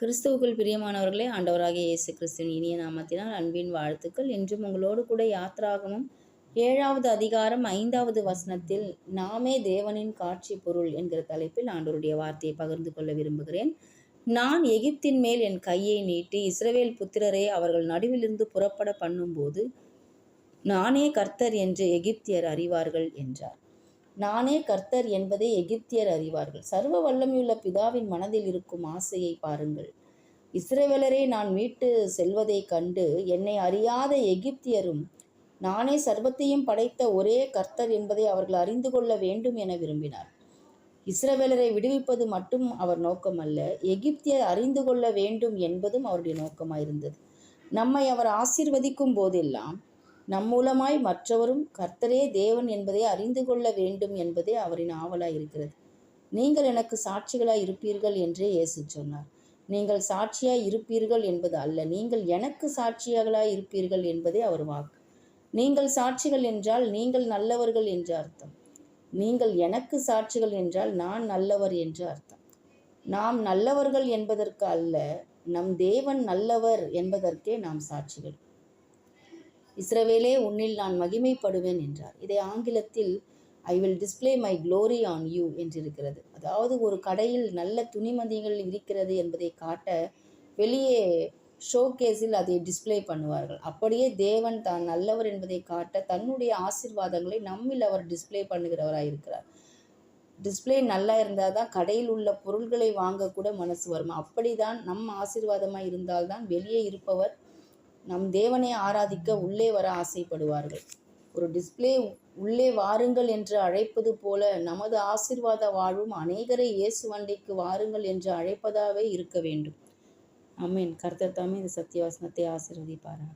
கிறிஸ்துவுக்குள் பிரியமானவர்களே ஆண்டவராகிய இயேசு கிறிஸ்துவின் இனிய நாமத்தினால் அன்பின் வாழ்த்துக்கள். இன்றும் உங்களோடு கூட யாத்ராகமும் ஏழாவது அதிகாரம் ஐந்தாவது வசனத்தில் நாமே தேவனின் காட்சி பொருள் என்கிற தலைப்பில் ஆண்டவருடைய வார்த்தையை பகிர்ந்து கொள்ள விரும்புகிறேன். நான் எகிப்தின் மேல் என் கையை நீட்டி இஸ்ரவேல் புத்திரரை அவர்கள் நடுவிலிருந்து புறப்பட பண்ணும்போது நானே கர்த்தர் என்று எகிப்தியர் அறிவார்கள் என்றார். நானே கர்த்தர் என்பதை எகிப்தியர் அறிவார்கள். சர்வ வல்லமையுள்ள பிதாவின் மனதில் இருக்கும் ஆசையை பாருங்கள். இஸ்ரேவலரை நான் மீட்டு செல்வதைக் கண்டு என்னை அறியாத எகிப்தியரும் நானே சர்வத்தையும் படைத்த ஒரே கர்த்தர் என்பதை அவர்கள் அறிந்து கொள்ள வேண்டும் என விரும்பினார். இஸ்ரவேலரை விடுவிப்பது மட்டும் அவர் நோக்கமல்ல எகிப்தியர் அறிந்து கொள்ள வேண்டும் என்பதும் அவருடைய நோக்கமாயிருந்தது. நம்மை அவர் ஆசீர்வதிக்கும் போதெல்லாம் நம் மூலமாய் மற்றவரும் கர்த்தரே தேவன் என்பதை அறிந்து கொள்ள வேண்டும் என்பதே அவரின் ஆவலாய் இருக்கிறது நீங்கள் எனக்கு சாட்சிகளாய் இருப்பீர்கள் என்றே இயேசு சொன்னார். நீங்கள் சாட்சியாய் இருப்பீர்கள் என்பது அல்ல நீங்கள் எனக்கு சாட்சியாகளாய் இருப்பீர்கள் என்பதே அவர் வாக்கு. நீங்கள் சாட்சிகள் என்றால் நீங்கள் நல்லவர்கள் என்று அர்த்தம். நீங்கள் எனக்கு சாட்சிகள் என்றால் நான் நல்லவர் என்று அர்த்தம். நாம் நல்லவர்கள் என்பதற்கு அல்ல நம் தேவன் நல்லவர் என்பதற்கே நாம் சாட்சிகள். இஸ்ரவேலே உன்னில் நான் மகிமைப்படுவேன் என்றார். இதை ஆங்கிலத்தில் I will display my glory on you என்றிருக்கிறது. அதாவது ஒரு கடையில் நல்ல துணிமணிகள் இருக்கிறது என்பதை காட்ட வெளியே ஷோகேஸில் அதை டிஸ்ப்ளே பண்ணுவார்கள். அப்படியே தேவன் தான் நல்லவர் என்பதை காட்ட தன்னுடைய ஆசீர்வாதங்களை நம்மில் அவர் டிஸ்ப்ளே பண்ணுகிறவராக இருக்கிறார். டிஸ்பிளே நல்லா இருந்தால் தான் கடையில் உள்ள பொருள்களை வாங்கக்கூட மனசு வரும். அப்படி தான் நம் ஆசீர்வாதமாக இருந்தால்தான் வெளியே இருப்பவர் நம் தேவனை ஆராதிக்க உள்ளே வர ஆசைப்படுவார்கள். ஒரு டிஸ்ப்ளே உள்ளே வாருங்கள் என்று அழைப்பது போல நமது ஆசிர்வாத வாழ்வும் அநேகரை இயேசு வண்டிக்கு வாருங்கள் என்று அழைப்பதாகவே இருக்க வேண்டும். அமீன் கர்த்தர் தாமே இந்த சத்தியவாசனத்தை ஆசிர்வதிப்பார்கள்